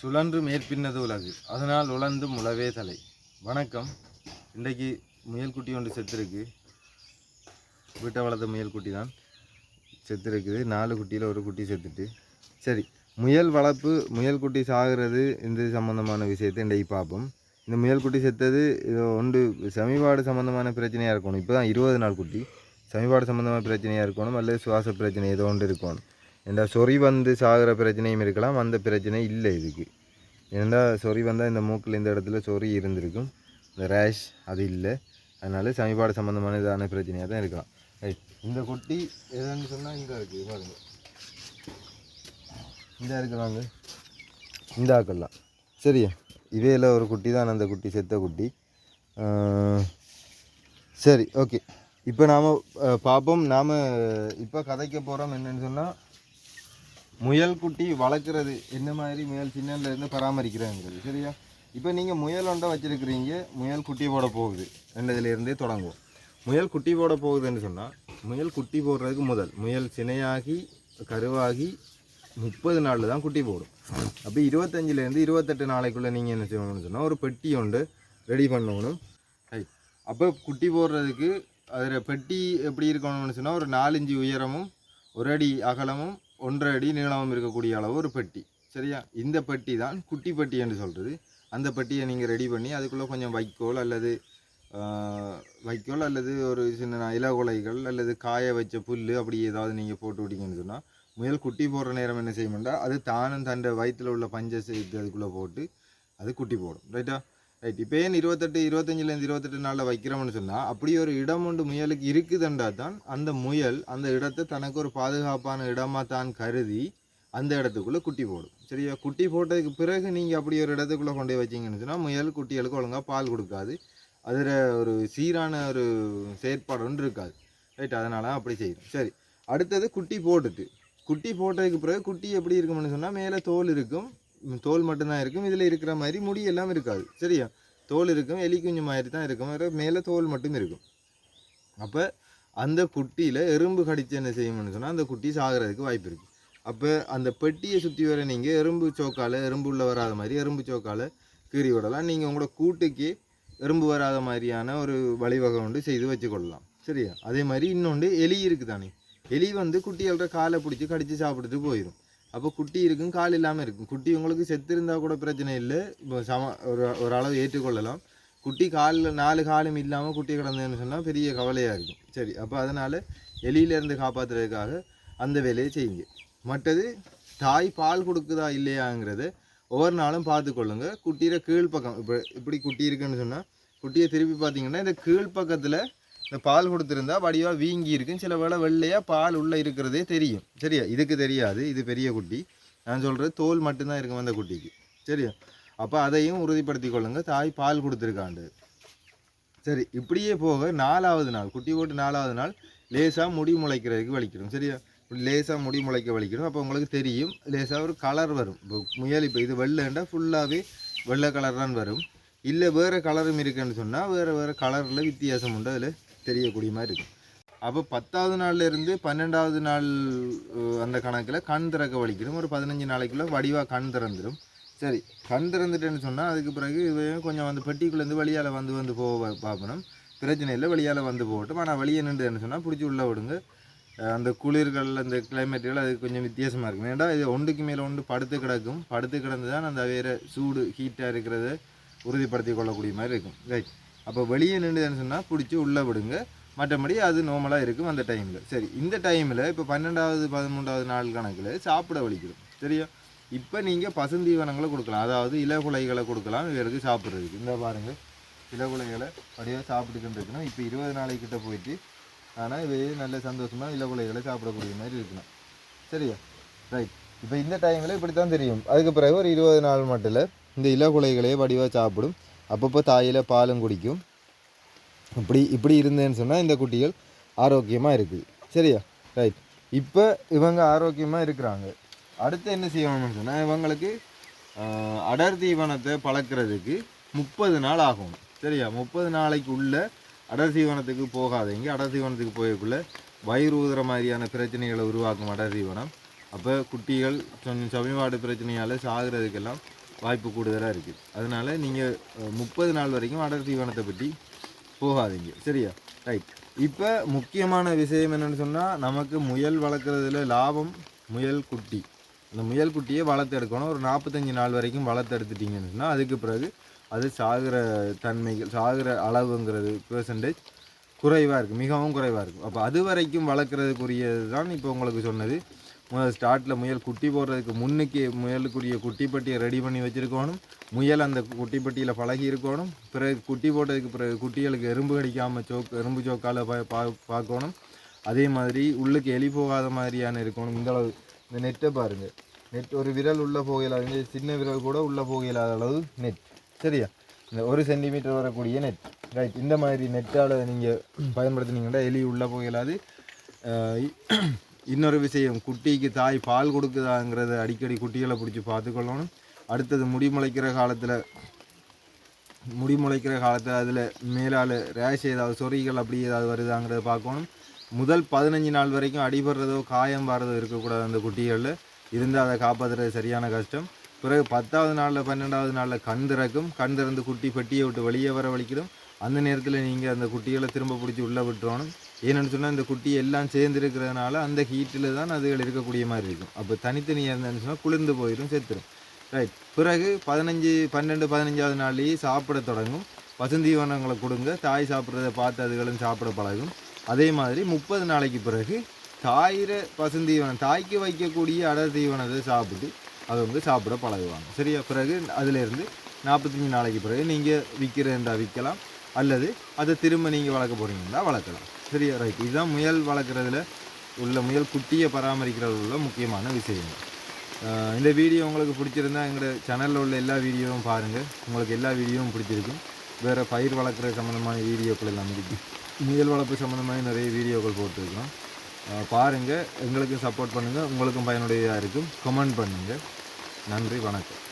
சுழன்று மேற்பின்னது உலகு. அதனால் உழந்து முளவே தலை. வணக்கம். இன்றைக்கு முயல்குட்டி ஒன்று செத்துருக்கு. வீட்டை வளர்த்த முயல்குட்டி தான் செத்துருக்குது. நாலு குட்டியில் ஒரு குட்டி செத்துட்டு. சரி முயல் வளர்ப்பு முயல் குட்டி சாகிறது இந்த சம்மந்தமான விஷயத்தை இன்றைக்கு பார்ப்போம். இந்த முயல் குட்டி செத்தது இது ஒன்று சமீபாடு சம்மந்தமான பிரச்சனையாக இருக்கணும். இப்போ தான் இருபது நாள் குட்டி. சமீபாடு சம்மந்தமான பிரச்சனையாக இருக்கணும் அல்லது சுவாச பிரச்சனை ஏதோ ஒன்று இருக்கணும். ஏண்டா சொறி வந்து சாகிற பிரச்சனையும் இருக்கலாம் அந்த பிரச்சனை இல்லை இதுக்கு. ஏன்னா சொறி வந்தால் இந்த மூக்கில் இந்த இடத்துல சொறி இருந்திருக்கும். இந்த ரேஷ் அது இல்லை. அதனால சமீபாடு சம்மந்தமான இதான பிரச்சனையாக தான் இருக்கலாம். ரைட் இந்த குட்டி எதுன்னு சொன்னால் இங்கே இருக்குது பாருங்க இந்த இருக்கலாங்க இந்த ஆக்கெல்லாம் சரியா இவையில் ஒரு குட்டி தான் அந்த குட்டி செத்த குட்டி. சரி ஓகே. இப்போ நாம் பார்ப்போம். நாம் இப்போ கதைக்க போகிறோம் என்னன்னு சொன்னால் முயல் குட்டி வளர்க்குறது என்ன மாதிரி முயல் சின்னலேருந்து இருந்து சரியா? இப்போ நீங்கள் முயல் ஒன்றை வச்சுருக்கிறீங்க முயல் குட்டி போட போகுது. ரெண்டதுலேருந்தே தொடங்குவோம். முயல் குட்டி போட போகுதுன்னு சொன்னால் முயல் குட்டி போடுறதுக்கு முதல் முயல் சினையாகி கருவாகி முப்பது நாளில் தான் குட்டி போடும். அப்போ இருபத்தஞ்சிலேருந்து இருபத்தெட்டு நாளைக்குள்ளே நீங்கள் என்ன செய்யணும்னு சொன்னால் ஒரு பெட்டி ஒன்று ரெடி பண்ணணும். ரைட் அப்போ குட்டி போடுறதுக்கு அதில் பெட்டி எப்படி இருக்கணும்னு சொன்னால் ஒரு நாலஞ்சு உயரமும் ஒரு அடி அகலமும் ஒன்றரை அடி நீளமும் இருக்கக்கூடிய அளவு ஒரு பெட்டி. சரியா? இந்த பெட்டி தான் குட்டி பெட்டி என்று சொல்கிறது அந்த பெட்டியை நீங்கள் ரெடி பண்ணி அதுக்குள்ளே கொஞ்சம் வைக்கோல் அல்லது வைக்கோல் அல்லது ஒரு சின்ன இலகுலைகள் அல்லது காய வச்ச புல் அப்படி ஏதாவது நீங்கள் போட்டு விட்டீங்கன்னு சொன்னால் முயல் குட்டி போடுற நேரம் என்ன செய்யணும்னா அது தானும் தண்டை வயிற்றில் உள்ள பஞ்சை சேர்த்து அதுக்குள்ளே போட்டு அது குட்டி போடும். ரைட்டா ரைட் இப்போ ஏன் இருபத்தெட்டு இருபத்தஞ்சிலேருந்து இருபத்தெட்டு நாளில் வைக்கிறோம்னு சொன்னால் அப்படி ஒரு இடம் ஒன்று முயலுக்கு இருக்குதுன்றா தான். அந்த முயல் அந்த இடத்தை தனக்கு ஒரு பாதுகாப்பான இடமாக தான் கருதி அந்த இடத்துக்குள்ளே குட்டி போடும். சரியா? குட்டி போட்டதுக்கு பிறகு நீங்கள் அப்படி ஒரு இடத்துக்குள்ளே கொண்டு போய் வச்சீங்கன்னு சொன்னால் முயல் குட்டிகளுக்கு ஒழுங்காக பால் கொடுக்காது. அதில் ஒரு சீரான ஒரு செயற்பாடு ஒன்று இருக்காது. ரைட் அதனால் அப்படி செய்யும் சரி. அடுத்தது குட்டி போட்டுட்டு. குட்டி போட்டதுக்கு பிறகு குட்டி எப்படி இருக்கும்னு சொன்னால் மேலே தோல் இருக்கும். தோல் மட்டும்தான் இருக்கும். இதில் இருக்கிற மாதிரி முடி எல்லாம் இருக்காது. சரியா? தோல் இருக்கும். எலி குஞ்சு மாதிரி தான் இருக்கும். மேலே தோல் மட்டும் இருக்கும். அப்போ அந்த குட்டியில் எறும்பு கடிச்சு என்ன செய்யணும்னு சொன்னால் அந்த குட்டி சாகிறதுக்கு வாய்ப்பு இருக்குது அப்போ அந்த பெட்டியை சுற்றி வர நீங்கள் எறும்பு சோக்கால் எறும்பு உள்ள வராத மாதிரி எறும்பு சோக்கால் கீறி விடலாம். நீங்கள் உங்களோட கூட்டுக்கு எறும்பு வராத மாதிரியான ஒரு வழிவகை ஒன்று செய்து வச்சுக்கொள்ளலாம். சரியா? அதே மாதிரி இன்னொன்று எலி இருக்குது தானே எலி வந்து குட்டிகளோட காலை பிடிச்சி கடித்து சாப்பிட்டுட்டு போயிடும் அப்போ குட்டி இருக்கும் கால் இல்லாமல் இருக்கும். குட்டி உங்களுக்கு செத்து இருந்தால் கூட பிரச்சனை இல்லை. இப்போ சம ஒரு ஒரு அளவு ஏற்றுக்கொள்ளலாம். குட்டி காலில் நாலு காலும் இல்லாமல் குட்டி கிடந்ததுன்னு சொன்னால் பெரிய கவலையாக இருக்கும். சரி அப்போ அதனால் எலியிலேருந்து காப்பாற்றுறதுக்காக அந்த வேலையை செய்யுங்க. மற்றது தாய் பால் கொடுக்குதா இல்லையாங்கிறத ஒவ்வொரு நாளும் பார்த்துக்கொள்ளுங்க. குட்டியில் கீழ்ப்பக்கம் இப்போ இப்படி குட்டி இருக்குன்னு சொன்னால் குட்டியை திருப்பி பார்த்தீங்கன்னா இந்த கீழ்ப்பக்கத்தில் இந்த பால் கொடுத்துருந்தா வடிவாக வீங்கி இருக்கும் சில வேளை வெள்ளையாக பால் உள்ளே இருக்கிறதே தெரியும். சரியா? இதுக்கு தெரியாது. இது பெரிய குட்டி. நான் சொல்கிறது தோல் மட்டும்தான் இருக்கும் அந்த குட்டிக்கு. சரியா? அப்போ அதையும் உறுதிப்படுத்தி கொள்ளுங்க. தாய் பால் கொடுத்துருக்காண்டு. சரி இப்படியே போக நாலாவது நாள் குட்டி போட்டு நாலாவது நாள் லேசாக முடி முளைக்கிறதுக்கு வலிக்கிறோம். சரியா? இப்படி லேசாக முடி முளைக்க வலிக்கிறோம். அப்போ உங்களுக்கு தெரியும் லேசாக ஒரு கலர் வரும். இப்போ முயல் இப்போ இது வெள்ளைண்டா ஃபுல்லாகவே வெள்ளை கலர் தான் வரும். இல்லை வேறு கலரும் இருக்குன்னு சொன்னால் வேறு வேறு கலரில் வித்தியாசம் உண்டு. அதில் தெரியக்கூடிய மாதிரி இருக்கும் அப்போ பத்தாவது நாள்ல இருந்து பன்னெண்டாவது நாள் அந்த கணக்கில் கண் திறக்க வலிக்கணும் ஒரு பதினஞ்சு நாளைக்குள்ளே வடிவாக கண் திறந்துடும் சரி கண் திறந்துட்டேன்னு சொன்னால் அதுக்கு பிறகு இவன் கொஞ்சம் வந்து பெட்டிக்குள்ளேருந்து வெளியால் வந்து வந்து போக பார்க்கணும் பிரச்சனை இல்லை வெளியால் வந்து போகட்டும். ஆனால் வெளியே நின்றுன்னு சொன்னால் பிடிச்சி உள்ளே விடுங்க. அந்த குளிர்கள் அந்த கிளைமேட்டுகள் அது கொஞ்சம் வித்தியாசமாக இருக்கும் ஏன்னா இது ஒன்றுக்கு மேலே ஒன்று படுத்து கிடக்கும். படுத்து கிடந்து தான் அந்த வேறு சூடு ஹீட்டாக இருக்கிறத உறுதிப்படுத்தி கொள்ளக்கூடிய மாதிரி இருக்கும். ரைட் அப்போ வெளியே நின்றுதுன்னு சொன்னால் பிடிச்சி உள்ளே விடுங்க. மற்றபடி அது நார்மலாக இருக்கும் அந்த டைமில் சரி இந்த டைமில் இப்போ பன்னெண்டாவது பதிமூன்றாவது நாள் கணக்கில் சாப்பிட வலிக்கிறோம் சரியா? இப்போ நீங்கள் பசுந்தீவனங்களை கொடுக்கலாம். அதாவது இலகுலைகளை கொடுக்கலாம் இவருக்கு சாப்பிட்றதுக்கு. இந்த பாருங்கள் இலகுலைகளை அப்படியே சாப்பிட்டுக்கிட்டு இருக்கணும். இப்போ இருபது நாளைக்கிட்ட போயிட்டு ஆனால் இது நல்ல சந்தோஷமாக இலகுலைகளை சாப்பிடக்கூடிய மாதிரி இருக்கணும். சரியா? ரைட் இப்போ இந்த டைமில் இப்படி தான் தெரியும். அதுக்கு பிறகு ஒரு இருபது நாள் மட்டும் இந்த இலகுலைகளையே வடிவாக சாப்பிடும். அப்பப்போ தாயில் பாலும் குடிக்கும். இப்படி இப்படி இருந்தேன்னு சொன்னால் இந்த குட்டிகள் ஆரோக்கியமாக இருக்குது சரியா? ரைட் இப்போ இவங்க ஆரோக்கியமாக இருக்கிறாங்க. அடுத்து என்ன செய்யணும்னு சொன்னால் இவங்களுக்கு அடர் தீவனத்தை பழக்கிறதுக்கு முப்பது நாள் ஆகும். சரியா? முப்பது நாளைக்கு உள்ள அடர் தீவனத்துக்கு போகாதீங்க. அடர் தீவனத்துக்கு போயக்குள்ள வயிறு ஊதுற மாதிரியான பிரச்சனைகளை உருவாக்கும் அடர் தீவனம். அப்போ குட்டிகள் கொஞ்சம் சமீபாடு பிரச்சனையால் சாகிறதுக்கெல்லாம் வாய்ப்பு கூடுதலாக இருக்குது அதனால நீங்கள் முப்பது நாள் வரைக்கும் அடர் தீவனத்தை பற்றி போகாதீங்க. சரியா? ரைட் இப்போ முக்கியமான விஷயம் என்னென்னு சொன்னால் நமக்கு முயல் வளர்க்குறதுல லாபம் முயல் குட்டி. இந்த முயல் குட்டியை வளர்த்து எடுக்கணும். ஒரு நாற்பத்தஞ்சு நாள் வரைக்கும் வளர்த்து எடுத்துட்டீங்கன்னு சொன்னால் அதுக்கு பிறகு அது சாகிற தன்மைகள் சாகிற அளவுங்கிறது பெர்சன்டேஜ் குறைவாக இருக்குது மிகவும் குறைவாக இருக்கும் அப்போ அது வரைக்கும் வளர்க்குறதுக்குரியது தான் இப்போ உங்களுக்கு சொன்னது. ஸ்டார்ட்டில் முயல் குட்டி போடுறதுக்கு முன்னுக்கு முயலுக்குரிய குட்டிப்பட்டியை ரெடி பண்ணி வச்சுருக்கணும். முயல் அந்த குட்டிப்பட்டியில் பழகி இருக்கணும். பிறகு குட்டி போட்டதுக்கு பிறகு குட்டிகளுக்கு எறும்பு கடிக்காமல் சோக் எறும்பு சோக்கால் பா பா- பார்க்கணும். அதே மாதிரி உள்ளுக்கு எலி போகாத மாதிரியான இருக்கணும். இந்த அளவு இந்த நெட்டை பாருங்கள் நெட் ஒரு விரல் உள்ளே போகலாது சின்ன விரல் கூட உள்ளே போகலாத அளவு நெட் சரியா? இந்த ஒரு சென்டிமீட்டர் வரக்கூடிய நெட் ரைட் இந்த மாதிரி நெட்டால் நீங்கள் பயன்படுத்தினீங்கன்னா எலி உள்ளே போகலாது இன்னொரு விஷயம் குட்டிக்கு தாய் பால் கொடுக்குதாங்கிறத அடிக்கடி குட்டிகளை பிடிச்சி பார்த்துக்கொள்ளணும். அடுத்தது முடி முளைக்கிற காலத்தில் முடி முளைக்கிற காலத்தில் அதில் மேலால் ரேஷ் ஏதாவது சொறிகள் அப்படி ஏதாவது வருதாங்கிறத பார்க்கணும். முதல் பதினஞ்சு நாள் வரைக்கும் அடிபடுறதோ காயம் வர்றதோ இருக்கக்கூடாது அந்த குட்டிகளில். இருந்தால் அதை காப்பாற்றுறது சரியான கஷ்டம். பிறகு பத்தாவது நாளில் பன்னெண்டாவது நாளில் கண் திறக்கும். கண் திறந்து குட்டி பெட்டியை விட்டு வெளியே வர வலிக்கிடும். அந்த நேரத்தில் நீங்கள் அந்த குட்டிகளை திரும்ப பிடிச்சி உள்ளே விட்டுறணும். ஏன்னு சொன்னால் இந்த குட்டி எல்லாம் சேர்ந்துருக்கிறதுனால அந்த ஹீட்டில் தான் அதுகள் இருக்கக்கூடிய மாதிரி இருக்கும். அப்போ தனித்தனியாக இருந்தேன்னு சொன்னால் குளிர்ந்து போயிடும் செத்துடும் ரைட் பிறகு பதினஞ்சு பன்னெண்டு பதினஞ்சாவது நாள்லேயே சாப்பிட தொடங்கும். பசுந்தீவனங்களை கொடுங்க. தாய் சாப்பிட்றத பார்த்து அதுகளும் சாப்பிட பழகும். அதே மாதிரி முப்பது நாளைக்கு பிறகு தாயிர பசுந்தீவனம் தாய்க்கு வைக்கக்கூடிய அடர் தீவனத்தை சாப்பிட்டு அது வந்து சாப்பிட பழகுவாங்க. சரியா? பிறகு அதிலேருந்து நாற்பத்தஞ்சு நாளைக்கு பிறகு நீங்கள் விற்கிறதா விற்கலாம். அல்லது அதை திரும்ப நீங்கள் வளர்க்க போகிறீங்கன்னா வளர்க்கலாம். சரியா? ரைட் இதுதான் முயல் வளர்க்குறதுல உள்ள முயல் குட்டியை பராமரிக்கிறது உள்ள முக்கியமான விஷயங்கள். இந்த வீடியோ உங்களுக்கு பிடிச்சிருந்தா எங்களோட சேனலில் உள்ள எல்லா வீடியோவும் பாருங்கள் உங்களுக்கு எல்லா வீடியோவும் பிடிச்சிருக்கும். வேறு பயிர் வளர்க்குற சம்மந்தமான வீடியோக்கள் எல்லாம் இருக்குது முயல் வளர்ப்பு சம்மந்தமான நிறைய வீடியோக்கள் போட்டிருக்கோம். பாருங்கள் எங்களுக்கும் சப்போர்ட் பண்ணுங்கள் உங்களுக்கும் பயனுடையதாக இருக்கும். கமெண்ட் பண்ணுங்கள் நன்றி. வணக்கம்.